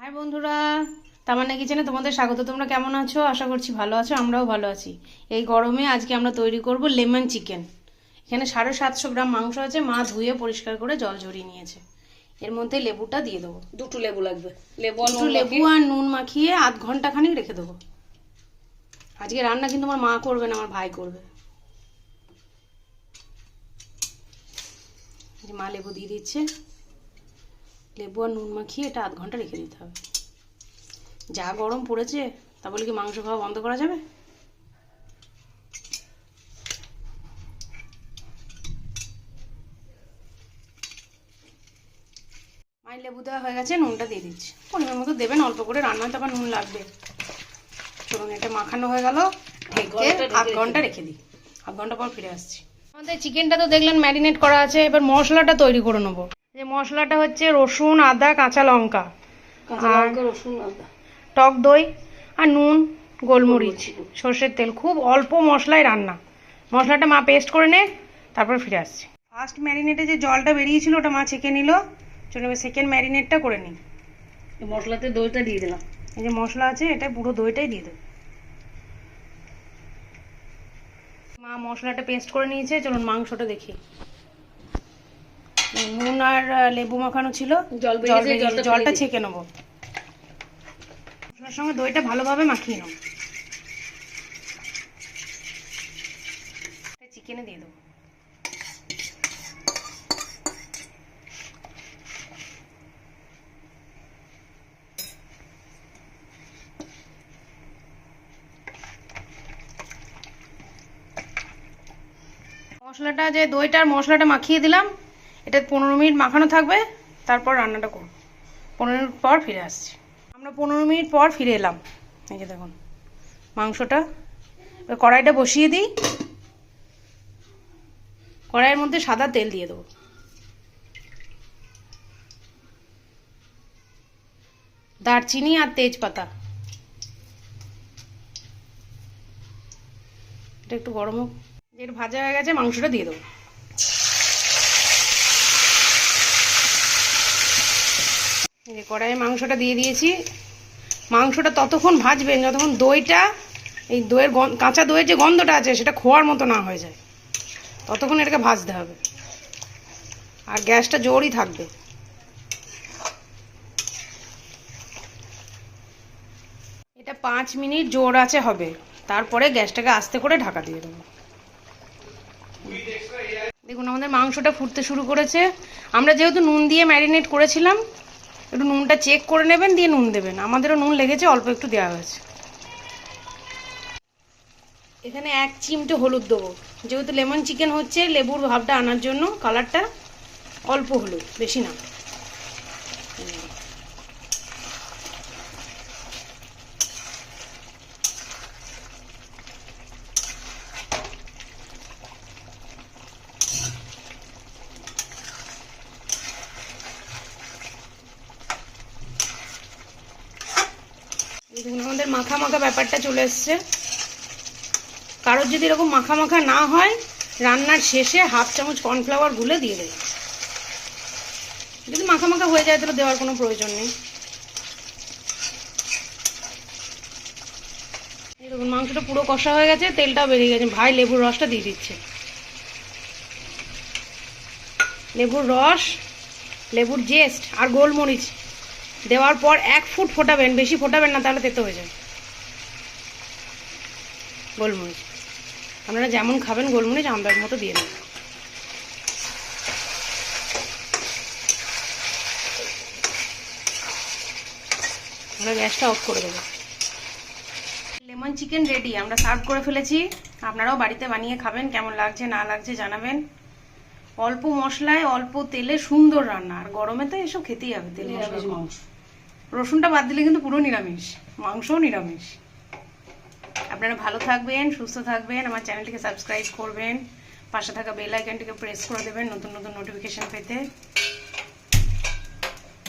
High বন্ধুরা তামান্না কিচেনে তোমাদের স্বাগত। তোমরা কেমন আছো? আশা করছি ভালো আছো আমরাও ভালো আছি। এই গরমে আজকে আমরা তৈরি করব লেমন চিকেন। এখানে সাড়ে সাতশো গ্রাম মাংস আছে মা ধুয়ে পরিষ্কার করে জল ঝরিয়ে নিয়েছে। এর মধ্যে লেবুটা দিয়ে দেবো। দুটো লেবু লাগবে। লেবু নুন লেবু আর নুন মাখিয়ে আধ ঘণ্টা খানিক রেখে দেবো। আজকে রান্না কিন্তু আমার মা করবে না আমার ভাই করবে। মা লেবু দিয়ে দিচ্ছে। লেবু আর নুন মাখিয়ে এটা আধ ঘণ্টা রেখে দিতে হবে। যা গরম পড়েছে তা বলে কি মাংস খাওয়া বন্ধ করা যাবে? মাই লেবু দেওয়া হয়ে গেছে নুনটা দিয়ে দিচ্ছি। পরিমাণ মতো দেবেন অল্প করে রান্নাতে আবার নুন লাগবে। চলুন এটা মাখানো হয়ে গেল ঢেকে আধ ঘণ্টা রেখে দিই। আধ ঘণ্টা পর ফিরে আসছি। আমাদের চিকেনটা তো দেখলেন ম্যারিনেট করা আছে এবার মশলাটা তৈরি করে নেব। যে মশলাটা হচ্ছে রসুন আদা কাঁচা লঙ্কা। আর- রসুন আদা। টক দই আর নুন গোলমরিচ সর্ষের তেল। খুব অল্প মশলায় রান্না। মশলাটা মা পেস্ট করে নে তারপর ফিরে আসছি। ফার্স্ট ম্যারিনেটে যে জলটা বেরিয়েছিল ওটা মা ছেঁকে নিল। চলো সেকেন্ড ম্যারিনেটটা করে নিই। মশলাতে দইটা দিয়ে দিলাম। এই যে মশলা আছে এটা পুরো দইটাই দিয়ে দেবো। মা মশলাটা পেস্ট করে নিয়েছে চলুন মাংসটা দেখি। নুন আর লেবু মাখানো ছিল। জল জলটা ছেঁকে নেব। মশলার সঙ্গে দইটা ভালোভাবে মাখিয়ে নেব চিকেনে দিয়ে দেবো। মশলাটা যে দইটার মশলাটা মাখিয়ে দিলাম এটা পনেরো মিনিট মাখানো থাকবে, তারপর রান্নাটা করব। পনেরো মিনিট পর ফিরে আসছি। আমরা পনেরো মিনিট পর ফিরে এলাম। এই যে দেখুন, মাংসটা। এবার কড়াইটা বসিয়ে দিই। কড়াইয়ের মধ্যে সাদা তেল দিয়ে দেবো। দারচিনি আর তেজপাতা। এটা একটু গরম হোক। ভাজা হয়ে গেছে, মাংসটা দিয়ে দেবো। এই কড়াইয়ে মাংসটা দিয়ে দিয়েছি। মাংসটা ততক্ষণ ভাজবেন, যতক্ষণ দইটা, এই দইয়ের কাঁচা দইয়ের যে গন্ধটা আছে, সেটা খোয়ার মতো না হয়ে যায়। ততক্ষণ এটাকে ভাজতে হবে। আর গ্যাসটা জোরই থাকবে। এটা পাঁচ মিনিট জোর আছে হবে। তারপরে গ্যাসটাকে আস্তে করে ঢাকা দিয়ে দেবো। দেখুন, আমাদের মাংসটা ফুটতে শুরু করেছে। আমরা যেহেতু নুন দিয়ে ম্যারিনেট করেছিলাম একটু নুনটা চেক করে নেবেন, দিয়ে নুন দেবেন। আমাদেরও নুন লেগেছে, অল্প একটু দেওয়া হয়েছে। এখানে এক চিমটে হলুদ দেবো। যেহেতু লেমন চিকেন হচ্ছে, লেবুর ভাবটা আনার জন্য কালারটা অল্প হলুদ, বেশি না। দেখুন, আমাদের মাখা মাখা ব্যাপারটা চলে এসছে। কারোর যদি এরকম মাখা মাখা না হয়, রান্নার শেষে হাফ চামচ কর্নফ্লাওয়ার গুলে দিয়ে দেয় যদি মাখা মাখা হয়ে যায়, তাহলে দেওয়ার কোনো প্রয়োজন নেই। দেখুন, মাংসটা পুরো কষা হয়ে গেছে, তেলটাও বেরিয়ে গেছে। ভাই, লেবুর রসটা দিয়ে দিচ্ছে। লেবুর রস, লেবুর জেস্ট আর গোলমরিচ। দেওয়ার পর এক ফুট ফোটাবেন, বেশি ফোটাবেন না, তাহলে তেতো হয়ে যায় গোলমরিচ। আপনারা যেমন খাবেন গোলমরিচ আন্দাজ মতো দিয়ে দেবেন আমরা গ্যাসটা অফ করে দেবো। লেমন চিকেন রেডি, আমরা সার্ভ করে ফেলেছি। আপনারাও বাড়িতে বানিয়ে খাবেন, কেমন লাগছে, না লাগছে জানাবেন। অল্প মশলায়, অল্প তেলে সুন্দর রান্না, আর গরমে তো এসব খেতেই হবে, তেল মশলা মাংস। রসুনটা বাদ দিলে কিন্তু পুরো নিরামিষ, মাংসও নিরামিষ। আপনারা ভালো থাকবেন, সুস্থ থাকবেন, আমার চ্যানেলটিকে সাবস্ক্রাইব করবেন, পাশে থাকা বেল আইকনটিকে প্রেস করে দেবেন নতুন নতুন নোটিফিকেশান পেতে।